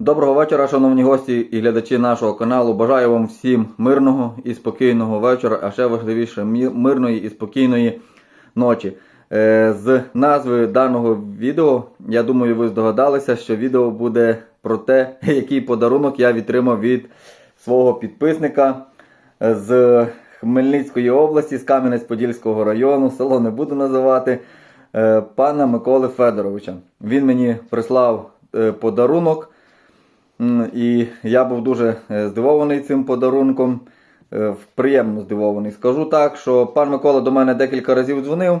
Доброго вечора, шановні гості і глядачі нашого каналу. Бажаю вам всім мирного і спокійного вечора, а ще важливіше мирної і спокійної ночі. Е, З назви даного відео, я думаю, ви здогадалися, що відео буде про те, який подарунок я відтримав від свого підписника з Хмельницької області, з Кам'янець-Подільського району, село не буду називати, е, пана Миколи Федоровича. Він мені прислав е, подарунок. І я був дуже е, здивований цим подарунком. е, Приємно здивований. Скажу так, що пан Микола до мене декілька разів дзвонив.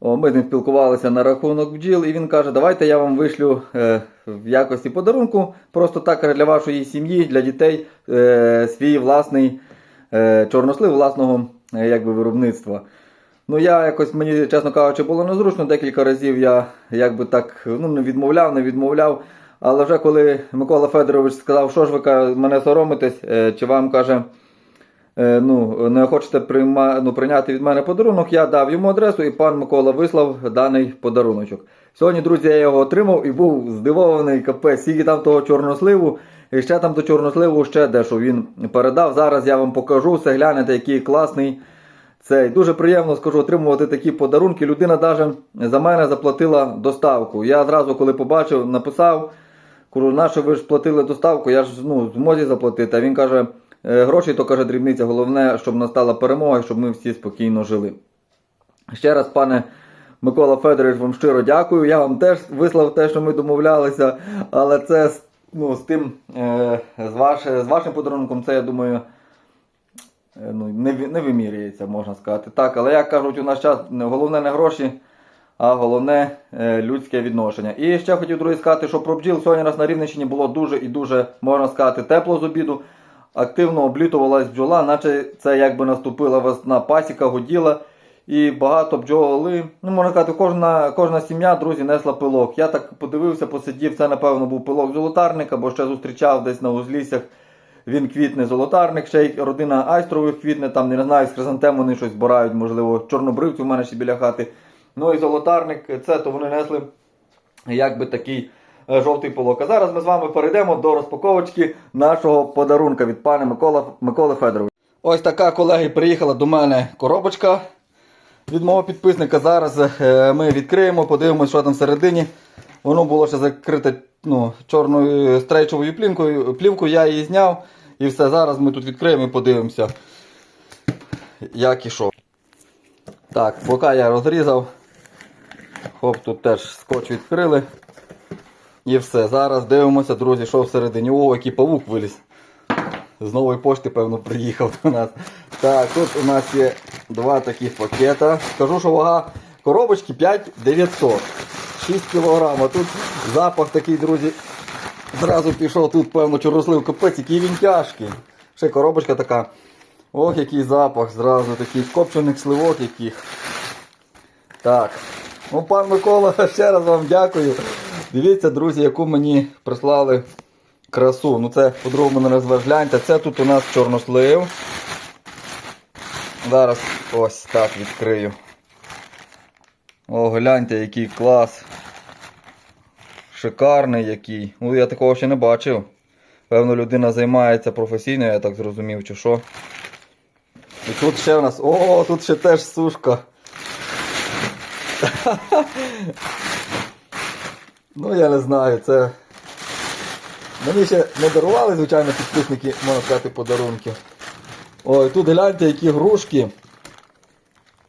Ми з ним спілкувалися на рахунок бджіл, і він каже, давайте я вам вишлю е, в якості подарунку, просто так для вашої сім'ї, для дітей свій власний чорнослив власного якби, виробництва. Ну, я якось, мені, чесно кажучи, було незручно. Декілька разів я якби так ну, не відмовляв, не відмовляв. Але вже коли Микола Федорович сказав, що ж ви мене соромитесь, е, чи вам каже, е, ну, не хочете прийма, ну, прийняти від мене подарунок, я дав йому адресу, і пан Микола вислав даний подаруночок. Сьогодні, друзі, я його отримав і був здивований капець, скільки там того чорносливу, і ще там до чорносливу ще дещо він передав. Зараз я вам покажу, все глянете, який класний. Це дуже приємно скажу отримувати такі подарунки. Людина навіть за мене заплатила доставку. Я одразу, коли побачив, написав, кажу, на що ви ж платили доставку, я ж ну, змозі заплатити. А він каже, «Е, гроші то каже дрібниця, головне, щоб настала перемога щоб ми всі спокійно жили. Ще раз, пане Микола Федорович, вам щиро дякую. Я вам теж вислав те, що ми домовлялися, але це ну, з тим, е, з, ваш, з вашим подарунком, це я думаю. Е, ну, не, не вимірюється, можна сказати. Так, але як кажуть, у наш час головне не гроші, а головне е, людське відношення. І ще хотів друзі сказати, що про бджіл сьогодні нас на Рівненщині було дуже і дуже, можна сказати, тепло з обіду. Активно облітувалась бджола, наче це якби наступила весна, пасіка гуділа. І багато бджоли, ну можна сказати, кожна, кожна сім'я, друзі, несла пилок. Я так подивився, посидів, це напевно був пилок золотарника, бо ще зустрічав десь на узліссях він квітне золотарник, ще й родина айстрових квітне, там не знаю, з хризантем вони щось збирають, можливо, чорнобривці у мене ще біля хати. Ну і золотарник, це то вони несли якби такий е, жовтий полок. А зараз ми з вами перейдемо до розпаковочки нашого подарунка від пана Микола, Миколи Федоровича. Ось така, колеги, приїхала до мене коробочка від мого підписника. Зараз е, ми відкриємо, подивимося, що там всередині. Воно було ще закрите ну, чорною стрейчовою плінкою, плівкою, я її зняв. І все, зараз ми тут відкриємо і подивимося, як і що. Так, бока я розрізав. Хоп, тут теж скотч відкрили. І все. Зараз дивимося, друзі, що всередині. О, який павук виліз. З нової пошти, певно, приїхав до нас. Так, тут у нас є два таких пакета. Скажу, що вага коробочки 5900. 6 кг. Тут запах такий, друзі. Зразу пішов тут, певно, чорослив капець, який він тяжкий. Ще коробочка така. Ох, який запах, зразу такий копчених сливок яких. Так. Ну, пан Микола, ще раз вам дякую. Дивіться, друзі, яку мені прислали красу. Ну це по-другому не назвеш. Це тут у нас чорнослив. Зараз ось так відкрию. О, гляньте, який клас. Шикарний який. Ну, я такого ще не бачив. Певно, людина займається професійно, я так зрозумів, чи що. І тут ще у нас. О, тут ще теж сушка. Ну, я не знаю, це. Мені ще не дарували, звичайно, підписники, можна сказати, подарунки. Ой, тут гляньте, які грушки.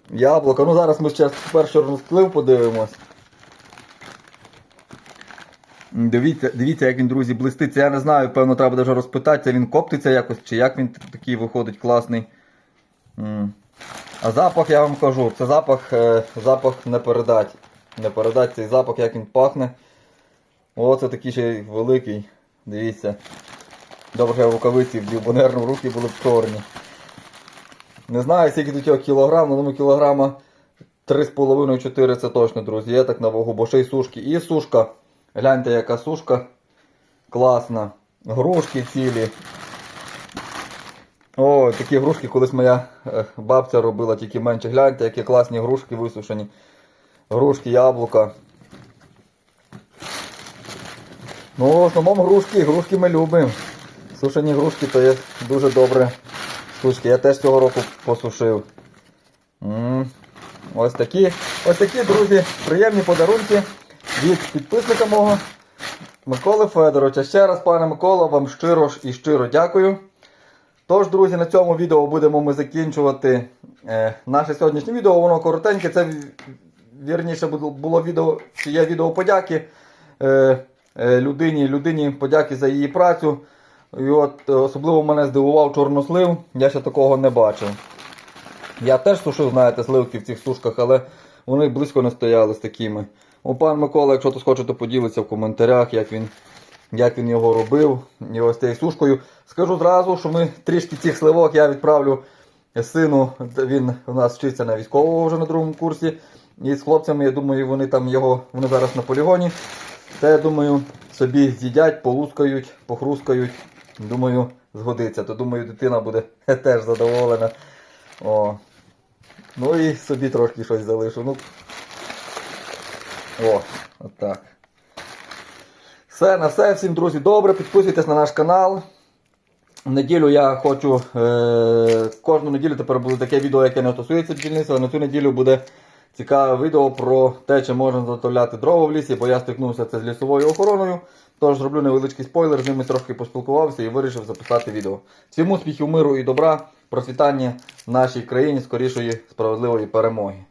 Яблука. Ну зараз ми ще тепер чорносклив подивимось. Дивіться, дивіться, як він, друзі, блиститься. Я не знаю, певно, треба вже розпитатися, він коптиться якось, чи як він такий виходить класний. А запах, я вам кажу, це запах, е, запах не передать. Не передать цей запах, як він пахне. О, це такий ще великий. Дивіться. Добре, я в рукавиці вдів, бо, нервно, руки були б чорні. Не знаю, скільки тут його кілограм, але ну, кілограма 3,5-4 це точно, друзі. Я так на вагу, бо ще й сушки. І сушка. Гляньте, яка сушка. Класна. Грушки цілі. О, такі грушки колись моя е, бабця робила, тільки менше. Гляньте, які класні грушки висушені. Грушки, яблука. Ну, в основному грушки, грушки ми любимо. Сушені грушки то є дуже добре штучки. Я теж цього року посушив. Ось такі, ось такі, друзі, приємні подарунки від підписника мого Миколи Федоровича. Ще раз, пане Микола, вам щиро і щиро дякую. Тож, друзі, на цьому відео будемо ми закінчувати е, наше сьогоднішнє відео. Воно коротеньке. Це вірніше було- відео, чи є відео подяки е, е, людині, людині подяки за її працю. І от особливо мене здивував чорнослив. Я ще такого не бачив. Я теж сушив, знаєте, сливки в цих сушках, але вони близько не стояли з такими. О, пан Микола, якщо хтось хоче, то поділиться в коментарях, як він, як він його робив, і ось цією сушкою. Скажу зразу, що ми трішки цих сливок я відправлю сину. Він у нас вчиться на військового вже на другому курсі. І з хлопцями, я думаю, вони там його, вони зараз на полігоні. Та я думаю, собі з'їдять, полускають, похрускають. Думаю, згодиться. То думаю, дитина буде теж задоволена. О. Ну і собі трошки щось залишу. Ну. О, отак. Все, на все, всім друзі, добре. Підписуйтесь на наш канал. Неділю я хочу. Е- кожну неділю тепер буде таке відео, яке не стосується бджільництва. На цю неділю буде цікаве відео про те, чи можна заготовляти дрова в лісі, бо я стикнувся це з лісовою охороною. Тож зроблю невеличкий спойлер, з ними трохи поспілкувався і вирішив записати відео. Всім успіхів, миру і добра, процвітання нашій країні, скорішої справедливої перемоги.